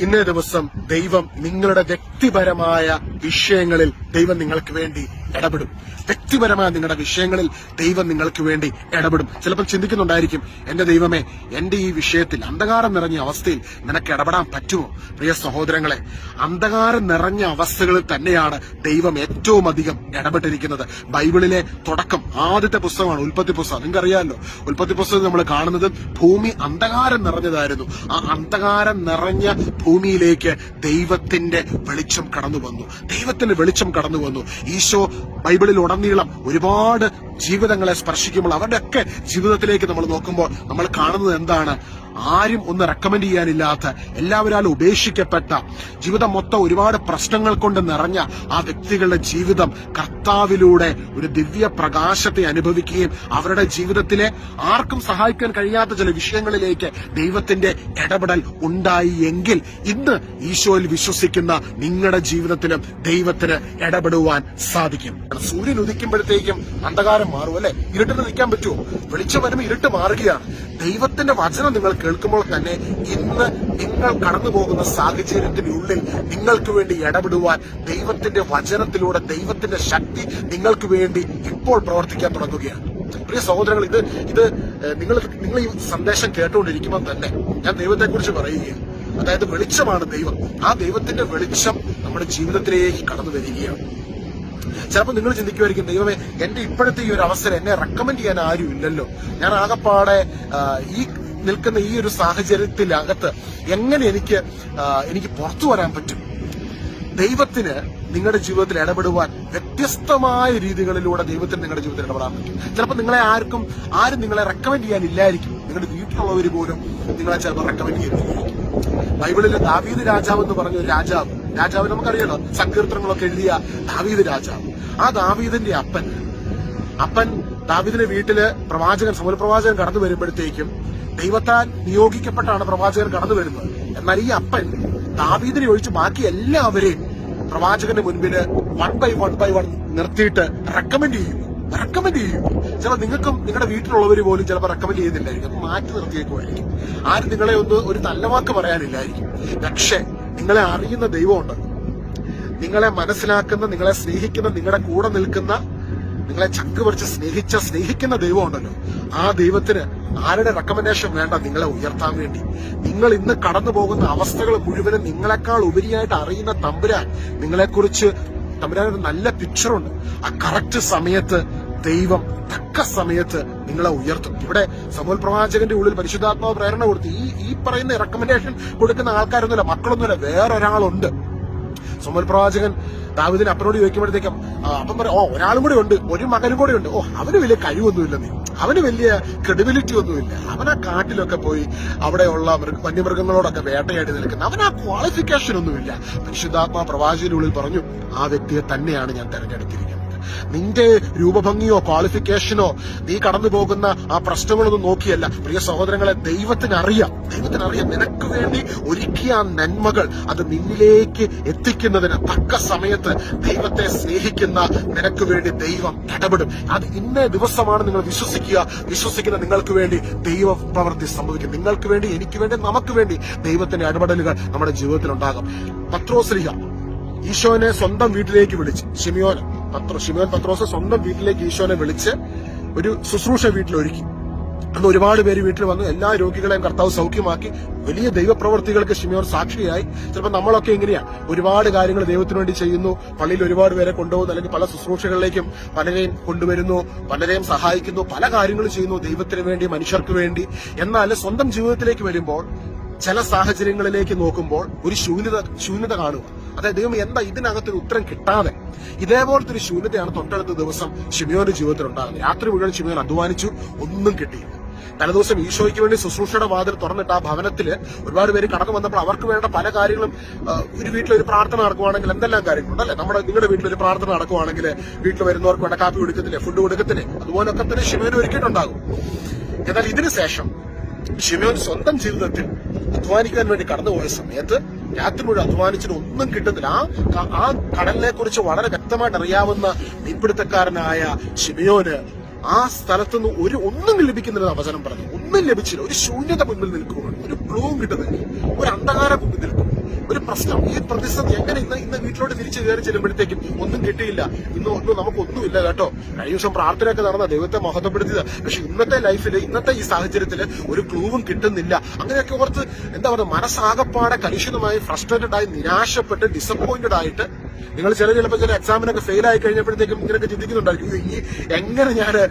ഇന്നേ ദിവസം ദൈവം നിങ്ങളുടെ വ്യക്തിപരമായ വിഷയങ്ങളിൽ ദൈവം നിങ്ങൾക്ക് വേണ്ടി ഇടപെടും. വ്യക്തിപരമായ നിങ്ങളുടെ വിഷയങ്ങളിൽ ദൈവം നിങ്ങൾക്ക് വേണ്ടി ഇടപെടും. ചിലപ്പോൾ ചിന്തിക്കുന്നുണ്ടായിരിക്കും എന്റെ ദൈവമേ എന്റെ ഈ വിഷയത്തിൽ അന്ധകാരം നിറഞ്ഞ അവസ്ഥയിൽ നിനക്ക് ഇടപെടാൻ പറ്റുമോ? പ്രിയ സഹോദരങ്ങളെ അന്ധകാരം നിറഞ്ഞ അവസ്ഥകളിൽ തന്നെയാണ് ദൈവം ഏറ്റവും അധികം ഇടപെട്ടിരിക്കുന്നത്. ബൈബിളിലെ തുടക്കം ആദ്യത്തെ പുസ്തകമാണ് ഉൽപ്പത്തി പുസ്തകം. നിങ്ങൾക്കറിയാമല്ലോ ഉൽപ്പത്തി പുസ്തകം നമ്മൾ കാണുന്നത് ഭൂമി അന്ധകാരം നിറഞ്ഞതായിരുന്നു. ആ അന്ധകാരം നിറഞ്ഞ ഭൂമിയിലേക്ക് ദൈവത്തിന്റെ വെളിച്ചം കടന്നു വന്നു ദൈവത്തിന്റെ വെളിച്ചം കടന്നു വന്നു ഈശോ ബൈബിളിൽ ഉടനീളം ഒരുപാട് ജീവിതങ്ങളെ സ്പർശിക്കുമ്പോൾ അവരുടെയൊക്കെ ജീവിതത്തിലേക്ക് നമ്മൾ നോക്കുമ്പോൾ നമ്മൾ കാണുന്നത് എന്താണ്? ആരും ഒന്ന് റെക്കമെൻഡ് ചെയ്യാനില്ലാത്ത എല്ലാവരാലും ഉപേക്ഷിക്കപ്പെട്ട ജീവിതം മൊത്തം ഒരുപാട് പ്രശ്നങ്ങൾ കൊണ്ട് നിറഞ്ഞ ആ വ്യക്തികളുടെ ജീവിതം കർത്താവിലൂടെ ഒരു ദിവ്യ പ്രകാശത്തെ അനുഭവിക്കുകയും അവരുടെ ജീവിതത്തിലെ ആർക്കും സഹായിക്കാൻ കഴിയാത്ത ചില വിഷയങ്ങളിലേക്ക് ദൈവത്തിന്റെ ഇടപെടൽ ഉണ്ടായി എങ്കിൽ ഇന്ന് ഈശോയിൽ വിശ്വസിക്കുന്ന നിങ്ങളുടെ ജീവിതത്തിലും ദൈവത്തിന് ഇടപെടുവാൻ സാധിക്കും. സൂര്യൻ ഉദിക്കുമ്പോഴത്തേക്കും അന്ധകാരം മാറും അല്ലെ? ഇരുട്ടിന് നിൽക്കാൻ പറ്റുമോ? വെളിച്ചം വരുമ്പോൾ ഇരുട്ട് മാറുകയാണ്. ദൈവത്തിന്റെ വചനം നിങ്ങൾ കേൾക്കുമ്പോൾ തന്നെ ഇന്ന് നിങ്ങൾ കടന്നു പോകുന്ന സാഹചര്യത്തിനുള്ളിൽ നിങ്ങൾക്ക് വേണ്ടി ഇടപെടുവാൻ ദൈവത്തിന്റെ വചനത്തിലൂടെ ദൈവത്തിന്റെ ശക്തി നിങ്ങൾക്ക് വേണ്ടി ഇപ്പോൾ പ്രവർത്തിക്കാൻ തുടങ്ങുകയാണ്. പ്രിയ സഹോദരങ്ങൾ ഇത് ഇത് നിങ്ങൾ നിങ്ങൾ ഈ സന്ദേശം കേട്ടുകൊണ്ടിരിക്കുമ്പോൾ തന്നെ ഞാൻ ദൈവത്തെക്കുറിച്ച് പറയുകയാണ്. അതായത് വെളിച്ചമാണ് ദൈവം. ആ ദൈവത്തിന്റെ വെളിച്ചം നമ്മുടെ ജീവിതത്തിലേക്ക് കടന്നു വരികയാണ്. ചിലപ്പോൾ നിങ്ങൾ ചിന്തിക്കുമായിരിക്കും ദൈവമേ എന്റെ ഇപ്പോഴത്തെ ഈ ഒരു അവസരം എന്നെ റെക്കമെൻഡ് ചെയ്യാൻ ആരും ഇല്ലല്ലോ ഞാൻ ആകെപ്പാടെ ഈ നിൽക്കുന്ന ഈ ഒരു സാഹചര്യത്തിനകത്ത് എങ്ങനെ എനിക്ക് എനിക്ക് പുറത്തു വരാൻ പറ്റും? ദൈവത്തിന് നിങ്ങളുടെ ജീവിതത്തിൽ ഇടപെടുവാൻ വ്യത്യസ്തമായ രീതികളിലൂടെ ദൈവത്തിന് നിങ്ങളുടെ ജീവിതത്തിൽ ഇടപെടാൻ പറ്റും. ചിലപ്പോൾ നിങ്ങളെ ആർക്കും ആരും നിങ്ങളെ റെക്കമെൻഡ് ചെയ്യാനില്ലായിരിക്കും. നിങ്ങളുടെ വീട്ടിലുള്ളവർ പോലും നിങ്ങളെ ചിലപ്പോൾ റെക്കമെൻഡ് ചെയ്യുന്നില്ലായിരിക്കും. ബൈബിളിൽ ദാവീദ് രാജാവ് എന്ന് പറഞ്ഞ ഒരു രാജാവ് രാജാവ് നമുക്കറിയാലോ സങ്കീർത്തനങ്ങളൊക്കെ എഴുതിയ ദാവീദ് രാജാവ്. ആ ദാവീദിന്റെ അപ്പൻ അപ്പൻ ദാവീദിന്റെ വീട്ടിൽ പ്രവാചകൻ സമൂല പ്രവാചകൻ കടന്നു വരുമ്പോഴത്തേക്കും ദൈവത്താൽ നിയോഗിക്കപ്പെട്ടാണ് പ്രവാചകർ കടന്നു വരുന്നത്. എന്നാൽ ഈ അപ്പൻ ദാവീദിനെ ഒഴിച്ച് ബാക്കി എല്ലാവരെയും പ്രവാചകന്റെ മുൻപിൽ one by one by one നിർത്തിയിട്ട് റെക്കമെൻഡ് ചെയ്യും. റെക്കമെൻഡ് ചെയ്യും. ചില നിങ്ങൾക്കും നിങ്ങളുടെ വീട്ടിലുള്ളവർ പോലും ചിലപ്പോൾ റെക്കമെൻഡ് ചെയ്യുന്നില്ലായിരിക്കും. മാറ്റി നിർത്തിയേക്കുമായിരിക്കും. ആരും നിങ്ങളെ ഒന്ന് ഒരു തല്ലവാക്ക് പറയാനില്ലായിരിക്കും. പക്ഷേ നിങ്ങളെ അറിയുന്ന ദൈവമുണ്ട്. നിങ്ങളെ മനസ്സിലാക്കുന്ന നിങ്ങളെ സ്നേഹിക്കുന്ന നിങ്ങളുടെ കൂടെ നിൽക്കുന്ന നിങ്ങളെ ചങ്ക് പറിച്ച് സ്നേഹിച്ച സ്നേഹിക്കുന്ന ദൈവം ഉണ്ടല്ലോ ആ ദൈവത്തിന് ആരുടെ റെക്കമെൻഡേഷൻ വേണ്ട നിങ്ങളെ ഉയർത്താൻ വേണ്ടി? നിങ്ങൾ ഇന്ന് കടന്നു പോകുന്ന അവസ്ഥകൾ മുഴുവനും നിങ്ങളെക്കാൾ ഉപരിയായിട്ട് അറിയുന്ന തമ്പുരാൻ നിങ്ങളെക്കുറിച്ച് തമ്പുരാൻ ഒരു നല്ല പിക്ചറുണ്ട് ആ കറക്റ്റ് സമയത്ത് ദൈവം തക്ക സമയത്ത് നിങ്ങളെ ഉയർത്തും. ഇവിടെ സമൂൽ പ്രവാചകന്റെ ഉള്ളിൽ പരിശുദ്ധാത്മാവ് പ്രേരണ കൊടുത്തു ഈ ഈ പറയുന്ന റെക്കമെൻഡേഷൻ കൊടുക്കുന്ന ആൾക്കാരൊന്നുമില്ല മക്കളൊന്നുമില്ല വേറൊരാളുണ്ട്. സമൂൽ പ്രവാചകൻ ദാവിദിന് അപ്പനോട് ചോദിക്കുമ്പോഴത്തേക്കും അപ്പം പറയും ഓ ഒരാളും കൂടെ ഉണ്ട് ഒരു മകനും കൂടെ ഉണ്ട്. ഓ അവന് വലിയ കഴിവൊന്നുമില്ല നീ. അവന് വലിയ ക്രെഡിബിലിറ്റി ഒന്നുമില്ല. അവൻ ആ കാട്ടിലൊക്കെ പോയി അവിടെയുള്ള മൃഗ വന്യമൃഗങ്ങളോടൊക്കെ വേട്ടയാടി നിൽക്കുന്ന അവൻ ആ ക്വാളിഫിക്കേഷൻ ഒന്നുമില്ല. പരിശുദ്ധാത്മാ പ്രവാചകനുള്ളിൽ പറഞ്ഞു ആ വ്യക്തിയെ തന്നെയാണ് ഞാൻ തെരഞ്ഞെടുത്തിരിക്കുന്നത്. നിന്റെ രൂപഭംഗിയോ ക്വാളിഫിക്കേഷനോ നീ കടന്നു പോകുന്ന ആ പ്രശ്നങ്ങളൊന്നും നോക്കിയല്ല. പ്രിയ സഹോദരങ്ങളെ ദൈവത്തിന് അറിയാം ദൈവത്തിന് അറിയാം നിനക്ക് വേണ്ടി ഒരുക്കിയ ആ നന്മകൾ അത് നിന്നിലേക്ക് എത്തിക്കുന്നതിന് തക്ക സമയത്ത് ദൈവത്തെ സ്നേഹിക്കുന്ന നിനക്ക് വേണ്ടി ദൈവം ഇടപെടും. അത് ഇന്ന ദിവസമാണ് നിങ്ങൾ വിശ്വസിക്കുക. വിശ്വസിക്കുന്ന നിങ്ങൾക്ക് വേണ്ടി ദൈവ പ്രവൃത്തി സംഭവിക്കും. നിങ്ങൾക്ക് വേണ്ടി എനിക്ക് വേണ്ടി നമുക്ക് വേണ്ടി ദൈവത്തിന്റെ ഇടപെടലുകൾ നമ്മുടെ ജീവിതത്തിൽ ഉണ്ടാകും പത്രോസ്ലിഹ ഈശോനെ സ്വന്തം വീട്ടിലേക്ക് വിളിച്ച് ഷിമിയോൻ പത്രോ ഷിമോൻ പത്രോസ് സ്വന്തം വീട്ടിലേക്ക് ഈശോനെ വിളിച്ച് ഒരു ശുശ്രൂഷ വീട്ടിലൊരുക്കി. അന്ന് ഒരുപാട് പേര് വീട്ടിൽ വന്നു എല്ലാ രോഗികളെയും കർത്താവ് സൗഖ്യമാക്കി. വലിയ ദൈവപ്രവർത്തികൾക്ക് ഷിമിയോർ സാക്ഷിയായി. ചിലപ്പോൾ നമ്മളൊക്കെ എങ്ങനെയാ ഒരുപാട് കാര്യങ്ങൾ ദൈവത്തിന് വേണ്ടി ചെയ്യുന്നു. പള്ളിയിൽ ഒരുപാട് പേരെ കൊണ്ടുപോകുന്നു. അല്ലെങ്കിൽ പല ശുശ്രൂഷകളിലേക്കും പലരെയും കൊണ്ടുവരുന്നു. പലരെയും സഹായിക്കുന്നു. പല കാര്യങ്ങളും ചെയ്യുന്നു ദൈവത്തിന് വേണ്ടി മനുഷ്യർക്ക് വേണ്ടി. എന്നാൽ സ്വന്തം ജീവിതത്തിലേക്ക് വരുമ്പോൾ ചില സാഹചര്യങ്ങളിലേക്ക് നോക്കുമ്പോൾ ഒരു ശൂന്യത ശൂന്യത കാണുക. അതായത് ദൈവം എന്താ ഇതിനകത്തൊരു ഉത്തരം കിട്ടാതെ ഇതേപോലത്തെ ഒരു ശൂന്യതയാണ് തൊട്ടടുത്ത ദിവസം ഷിമിയോന്റെ ജീവിതത്തിൽ ഉണ്ടാകുന്നത് രാത്രി മുഴുവൻ ഷിമിയോൻ അധ്വാനിച്ചു ഒന്നും കിട്ടിയില്ല. തലേദിവസം ഈശോയ്ക്ക് വേണ്ടി ശുശ്രൂഷയുടെ വാതിൽ തുറന്നിട്ട് ആ ഭവനത്തിൽ ഒരുപാട് പേര് കടന്നു വന്നപ്പോൾ അവർക്ക് വേണ്ട പല കാര്യങ്ങളും ഒരു വീട്ടിൽ ഒരു പ്രാർത്ഥന നടക്കുവാണെങ്കിൽ എന്തെല്ലാം കാര്യങ്ങളുണ്ട് അല്ലെ? നമ്മുടെ നിങ്ങളുടെ വീട്ടിൽ ഒരു പ്രാർത്ഥന നടക്കുവാണെങ്കിൽ വീട്ടിൽ വരുന്നവർക്ക് വേണ്ട കാപ്പി കൊടുക്കത്തില്ലേ ഫുഡ് കൊടുക്കത്തില്ലേ? അതുപോലൊക്കെ തന്നെ ശിവന് ഒരുക്കിയിട്ടുണ്ടാകും. എന്നാൽ ഇതിനു ശേഷം ഷിമയോൻ സ്വന്തം ജീവിതത്തിൽ അധ്വാനിക്കാൻ വേണ്ടി കടന്നുപോയ സമയത്ത് രാത്രി മുഴുവൻ അധ്വാനിച്ചിട്ട് ഒന്നും കിട്ടത്തില്ല ആ ആ കടലിനെ കുറിച്ച് വളരെ വ്യക്തമായിട്ട് അറിയാവുന്ന മീൻപിടുത്തക്കാരനായ ഷിമയോന് ആ സ്ഥലത്തുനിന്ന് ഒരു ഒന്നും ലഭിക്കുന്നില്ല അവസരം പറഞ്ഞു ഒന്നും ലഭിച്ചില്ല. ഒരു ശൂന്യത മുന്നിൽ നിൽക്കുകയാണ് ഒരു ക്ലൂവും കിട്ടുന്നില്ല ഒരു അന്ധകാരം പ്രശ്നം. ഈ പ്രതിസന്ധി എങ്ങനെ ഇന്ന് ഇന്ന് വീട്ടിലോട്ട് തിരിച്ചു കയറി ചെല്ലുമ്പോഴത്തേക്കും ഒന്നും കിട്ടിയില്ല. ഇന്ന് ഒന്നും നമുക്കൊന്നുമില്ല കേട്ടോ. കഴിഞ്ഞ ദിവസം പ്രാർത്ഥനയൊക്കെ നടന്ന ദൈവത്തെ മഹത്വപ്പെടുത്തിയത്. പക്ഷെ ഇന്നത്തെ ലൈഫിൽ ഇന്നത്തെ ഈ സാഹചര്യത്തിൽ ഒരു ക്ലൂവും കിട്ടുന്നില്ല. അങ്ങനെയൊക്കെ ഓർത്ത് എന്താ പറയുക മനസ്സാകപ്പാടെ കലുഷിതമായി ഫ്രസ്ട്രേറ്റഡ് ആയി നിരാശപ്പെട്ട് ഡിസപ്പോയിന്റഡ് ആയിട്ട് നിങ്ങൾ ചില ചിലപ്പോൾ ചില എക്സാമിനൊക്കെ ഫെയിൽ ആയി കഴിഞ്ഞപ്പോഴത്തേക്കും ഇങ്ങനെയൊക്കെ ചിന്തിക്കുന്നുണ്ടായിരിക്കും. "അയ്യോ, ഈ എങ്ങനെ ഞാൻ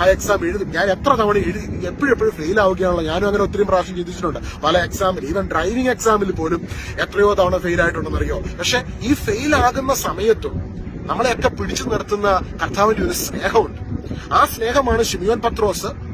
ആ എക്സാം എഴുതും? ഞാൻ എത്ര തവണ എഴുതി എപ്പോഴെപ്പോഴും എപ്പോഴും ഫെയിൽ ആവുകയാണല്ലോ. ഞാനും അങ്ങനെ ഒത്തിരി പ്രാവശ്യം ചിന്തിച്ചിട്ടുണ്ട്. പല എക്സാമിൽ ഈവൻ ഡ്രൈവിംഗ് എക്സാമിൽ പോലും എത്രയോ തവണ ഫെയിൽ ആയിട്ടുണ്ടെന്നറിയോ? പക്ഷെ ഈ ഫെയിൽ ആകുന്ന സമയത്തും നമ്മളെയൊക്കെ പിടിച്ചു നിർത്തുന്ന കർത്താവിന്റെ ഒരു സ്നേഹമുണ്ട്. ആ സ്നേഹമാണ് ഷിമിയോൻ പത്രോസ്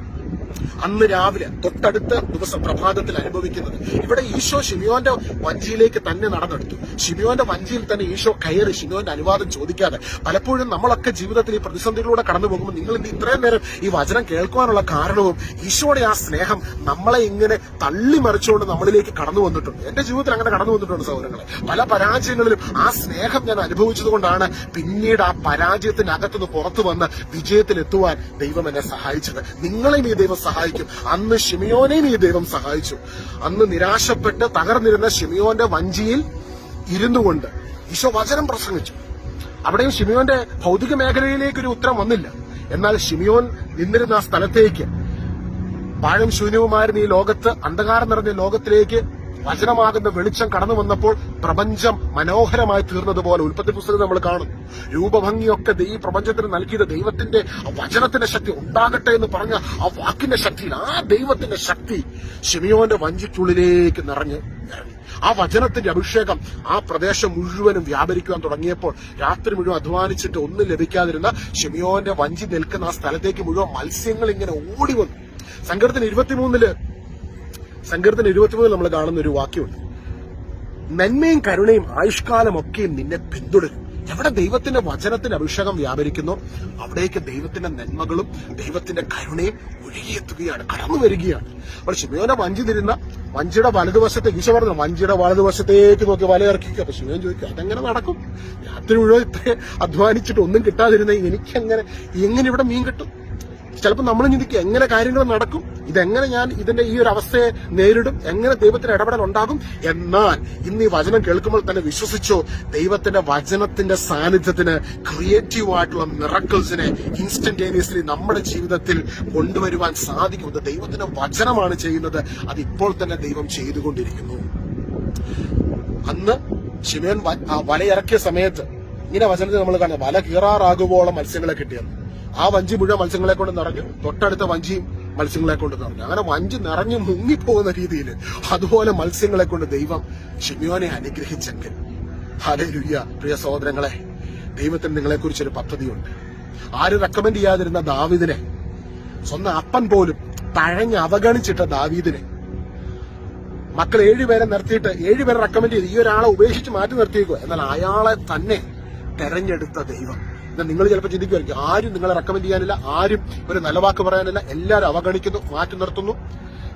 അന്ന് രാവിലെ തൊട്ടടുത്ത ദിവസം പ്രഭാതത്തിൽ അനുഭവിക്കുന്നത്. ഇവിടെ ഈശോ ഷിമിയോന്റെ വഞ്ചിയിലേക്ക് തന്നെ നടന്നെടുത്തു. ഷിമിയോന്റെ വഞ്ചിയിൽ തന്നെ ഈശോ കയറി ഷിമിയോന്റെ അനുവാദം ചോദിക്കാതെ പലപ്പോഴും നമ്മളൊക്കെ ജീവിതത്തിൽ ഈ പ്രതിസന്ധികളിലൂടെ കടന്നു പോകുമ്പോൾ നിങ്ങൾ ഇന്ന് ഇത്രയും നേരം ഈ വചനം കേൾക്കുവാനുള്ള കാരണവും ഈശോയുടെ ആ സ്നേഹം നമ്മളെ ഇങ്ങനെ തള്ളി മറിച്ചുകൊണ്ട് നമ്മളിലേക്ക് കടന്നു വന്നിട്ടുണ്ട്. എന്റെ ജീവിതത്തിൽ അങ്ങനെ കടന്നു വന്നിട്ടുണ്ട് സൗരങ്ങളെ പല പരാജയങ്ങളിലും ആ സ്നേഹം ഞാൻ അനുഭവിച്ചത് കൊണ്ടാണ് പിന്നീട് ആ പരാജയത്തിനകത്തുനിന്ന് പുറത്തു വന്ന് വിജയത്തിലെത്തുവാൻ ദൈവം എന്നെ സഹായിച്ചത്. നിങ്ങളെയും ഈ ദൈവം സഹായിക്കും. അന്ന് ഷിമിയോനെയും ഈ ദൈവം സഹായിച്ചു. അന്ന് നിരാശപ്പെട്ട് തകർന്നിരുന്ന ഷിമിയോന്റെ വഞ്ചിയിൽ ഇരുന്നു കൊണ്ട് ഈശോ വചനം പ്രസംഗിച്ചു. അവിടെയും ഷിമിയോന്റെ ഭൗതിക മേഖലയിലേക്ക് ഒരു ഉത്തരം വന്നില്ല. എന്നാൽ ഷിമിയോൻ നിന്നിരുന്ന ആ സ്ഥലത്തേക്ക് പാഴും ശൂന്യവുമായിരുന്ന ഈ ലോകത്ത് അന്ധകാരം നിറഞ്ഞ ലോകത്തിലേക്ക് വചനമാകുന്ന വെളിച്ചം കടന്നു വന്നപ്പോൾ പ്രപഞ്ചം മനോഹരമായി തീർന്നതുപോലെ ഉൽപ്പത്തി പുസ്തകം നമ്മൾ കാണും. രൂപഭംഗിയൊക്കെ ഈ പ്രപഞ്ചത്തിന് നൽകിയത് ദൈവത്തിന്റെ വചനത്തിന്റെ ശക്തി ഉണ്ടാകട്ടെ എന്ന് പറഞ്ഞ ആ വാക്കിന്റെ ശക്തിയിൽ ആ ദൈവത്തിന്റെ ശക്തി ഷിമിയോന്റെ വഞ്ചിക്കുള്ളിലേക്ക് നിറഞ്ഞ് ആ വചനത്തിന്റെ അഭിഷേകം ആ പ്രദേശം മുഴുവനും വ്യാപരിക്കുവാൻ തുടങ്ങിയപ്പോൾ രാത്രി മുഴുവൻ അധ്വാനിച്ചിട്ട് ഒന്നും ലഭിക്കാതിരുന്ന ഷിമിയോന്റെ വഞ്ചി നിൽക്കുന്ന ആ സ്ഥലത്തേക്ക് മുഴുവൻ മത്സ്യങ്ങൾ ഇങ്ങനെ ഓടി വന്നു. സങ്കടത്തിന് ഇരുപത്തിമൂന്നിൽ സങ്കീർത്തന ഇരുപത്തിമൂന്നിൽ നമ്മൾ കാണുന്ന ഒരു വാക്യമുണ്ട്. നന്മയും കരുണയും ആയുഷ്കാലമൊക്കെയും നിന്നെ പിന്തുടരും. എവിടെ ദൈവത്തിന്റെ വചനത്തിന്റെ അഭിഷേകം വ്യാപരിക്കുന്നോ അവിടേക്ക് ദൈവത്തിന്റെ നന്മകളും ദൈവത്തിന്റെ കരുണയും ഒഴുകിയെത്തുകയാണ് കടന്നു വരികയാണ്. അപ്പോൾ ശിവയോനെ വഞ്ചി തിരുന്ന വഞ്ചിയുടെ വലതുവശത്തെ ഈശോ പറഞ്ഞു വഞ്ചിയുടെ വലതുവശത്തേക്ക് നോക്കി വല ഇറക്കിക്കുക അപ്പൊ ശിവൻ ചോദിക്കുക അതെങ്ങനെ നടക്കും? രാത്രി മുഴുവൻ അധ്വാനിച്ചിട്ട് ഒന്നും കിട്ടാതിരുന്ന എനിക്കെങ്ങനെ എങ്ങനെ ഇവിടെ മീൻ കിട്ടും? ചിലപ്പോൾ നമ്മൾ ചിന്തിക്കും എങ്ങനെ കാര്യങ്ങൾ നടക്കും ഇതെങ്ങനെ ഞാൻ ഇതിന്റെ ഈ ഒരു അവസ്ഥയെ നേരിടും എങ്ങനെ ദൈവത്തിന് ഇടപെടൽ ഉണ്ടാകും എന്നാൽ ഇന്ന് ഈ വചനം കേൾക്കുമ്പോൾ തന്നെ വിശ്വസിച്ചോ ദൈവത്തിന്റെ വചനത്തിന്റെ സാന്നിധ്യത്തിന് ക്രിയേറ്റീവ് ആയിട്ടുള്ള മിറക്കിൾസിനെ ഇൻസ്റ്റന്റേനിയസ്ലി നമ്മുടെ ജീവിതത്തിൽ കൊണ്ടുവരുവാൻ സാധിക്കും. അത് ദൈവത്തിന്റെ വചനമാണ് ചെയ്യുന്നത്. അത് ഇപ്പോൾ തന്നെ ദൈവം ചെയ്തുകൊണ്ടിരിക്കുന്നു. അന്ന് ശിവൻ വലയിറക്കിയ സമയത്ത് ഇങ്ങനെ വചനത്തിൽ നമ്മൾ കാണുന്നത് വല കീറാറാകുവോളം മത്സ്യങ്ങളെ കിട്ടിയത് ആ വഞ്ചി മുഴുവൻ മത്സ്യങ്ങളെ കൊണ്ട് നിറഞ്ഞു. തൊട്ടടുത്ത വഞ്ചിയും മത്സ്യങ്ങളെ കൊണ്ട് നിറഞ്ഞു. അങ്ങനെ വഞ്ചി നിറഞ്ഞു മുങ്ങിപ്പോകുന്ന രീതിയിൽ അതുപോലെ മത്സ്യങ്ങളെ കൊണ്ട് ദൈവം ഷിമിയോനെ അനുഗ്രഹിച്ചെങ്കിൽ. ഹലേ ലുയ്യ പ്രിയ സഹോദരങ്ങളെ ദൈവത്തിന് നിങ്ങളെക്കുറിച്ചൊരു പദ്ധതിയുണ്ട്. ആര് റെക്കമെൻഡ് ചെയ്യാതിരുന്ന ദാവിദിനെ സ്വന്തം അപ്പൻ പോലും തഴഞ്ഞ് അവഗണിച്ചിട്ട ദാവീദിനെ മക്കൾ ഏഴുപേരെ നിർത്തിയിട്ട് ഏഴുപേരെ റെക്കമെൻഡ് ചെയ്ത് ഈ ഒരാളെ ഉപേക്ഷിച്ച് മാറ്റി നിർത്തിയേക്കുക എന്നാൽ അയാളെ തന്നെ തെരഞ്ഞെടുത്ത ദൈവം. നിങ്ങൾ ചിലപ്പോൾ ചിന്തിക്കുമായിരിക്കും. ആരും നിങ്ങളെ റെക്കമെൻഡ് ചെയ്യാനില്ല. ആരും ഒരു നല്ല വാക്ക് പറയാനില്ല. എല്ലാവരും അവഗണിക്കുന്നു മാറ്റി നിർത്തുന്നു.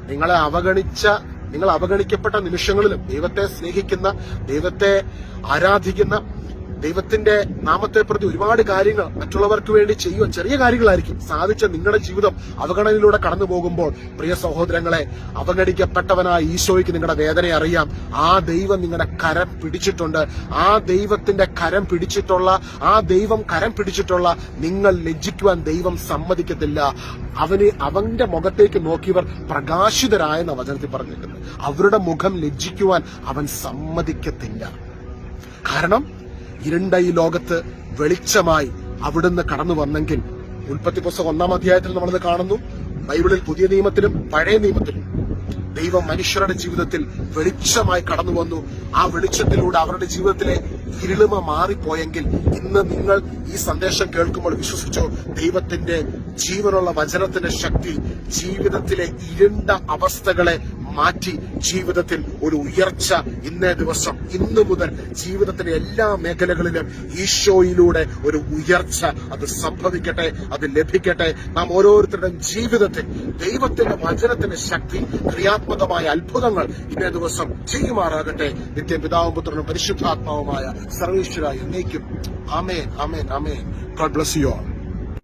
നിങ്ങളെ അവഗണിച്ച നിങ്ങൾ അവഗണിക്കപ്പെട്ട നിമിഷങ്ങളിലും ദൈവത്തെ സ്നേഹിക്കുന്ന ദൈവത്തെ ആരാധിക്കുന്ന ദൈവത്തിന്റെ നാമത്തെ പ്രതി ഒരുപാട് കാര്യങ്ങൾ മറ്റുള്ളവർക്ക് വേണ്ടി ചെയ്യുക ചെറിയ കാര്യങ്ങളായിരിക്കും സാധിച്ച നിങ്ങളുടെ ജീവിതം അവഗണനയിലൂടെ കടന്നു പോകുമ്പോൾ. പ്രിയ സഹോദരങ്ങളെ അവഗണിക്കപ്പെട്ടവനായ ഈശോയ്ക്ക് നിങ്ങളുടെ വേദന അറിയാം. ആ ദൈവം നിങ്ങളുടെ കരം പിടിച്ചിട്ടുണ്ട്. ആ ദൈവത്തിന്റെ കരം പിടിച്ചിട്ടുള്ള ആ ദൈവം കരം പിടിച്ചിട്ടുള്ള നിങ്ങൾ ലജ്ജിക്കുവാൻ ദൈവം സമ്മതിക്കത്തില്ല. അവന് അവന്റെ മുഖത്തേക്ക് നോക്കിയവർ പ്രകാശിതരായെന്ന വചനത്തിൽ പറഞ്ഞിരിക്കുന്നത്. അവരുടെ മുഖം ലജ്ജിക്കുവാൻ അവൻ സമ്മതിക്കത്തില്ല. കാരണം ഇരുണ്ട ഈ ലോകത്ത് വെളിച്ചമായി അവിടുന്ന് കടന്നു വന്നെങ്കിൽ ഉൽപ്പത്തി പുസ്തകം ഒന്നാം അധ്യായത്തിൽ നമ്മളത് കാണുന്നു. ബൈബിളിൽ പുതിയ നിയമത്തിലും പഴയ നിയമത്തിലും ദൈവം മനുഷ്യരുടെ ജീവിതത്തിൽ വെളിച്ചമായി കടന്നു വന്നു. ആ വെളിച്ചത്തിലൂടെ അവരുടെ ജീവിതത്തിലെ ഇരുളിമ മാറിപ്പോയെങ്കിൽ ഇന്ന് നിങ്ങൾ ഈ സന്ദേശം കേൾക്കുമ്പോൾ വിശ്വസിച്ചോ? ദൈവത്തിന്റെ ജീവനുള്ള വചനത്തിന്റെ ശക്തി ജീവിതത്തിലെ ഇരുണ്ട അവസ്ഥകളെ മാറ്റി ജീവിതത്തിൽ ഒരു ഉയർച്ച ഇന്നേ ദിവസം ഇന്നു മുതൽ ജീവിതത്തിന്റെ എല്ലാ മേഖലകളിലും ഈശോയിലൂടെ ഒരു ഉയർച്ച അത് സംഭവിക്കട്ടെ അത് ലഭിക്കട്ടെ. നാം ഓരോരുത്തരുടെയും ജീവിതത്തിൽ ദൈവത്തിന്റെ വചനത്തിന്റെ ശക്തി ക്രിയാത്മകമായ അത്ഭുതങ്ങൾ ഇന്നേ ദിവസം ചെയ്യുമാറാകട്ടെ. നിത്യ പിതാവും പുത്രനും പരിശുദ്ധാത്മാവുമായ സർവേശ്വര എന്നേക്കും ആമേൻ ആമേൻ ആമേൻ. God bless you all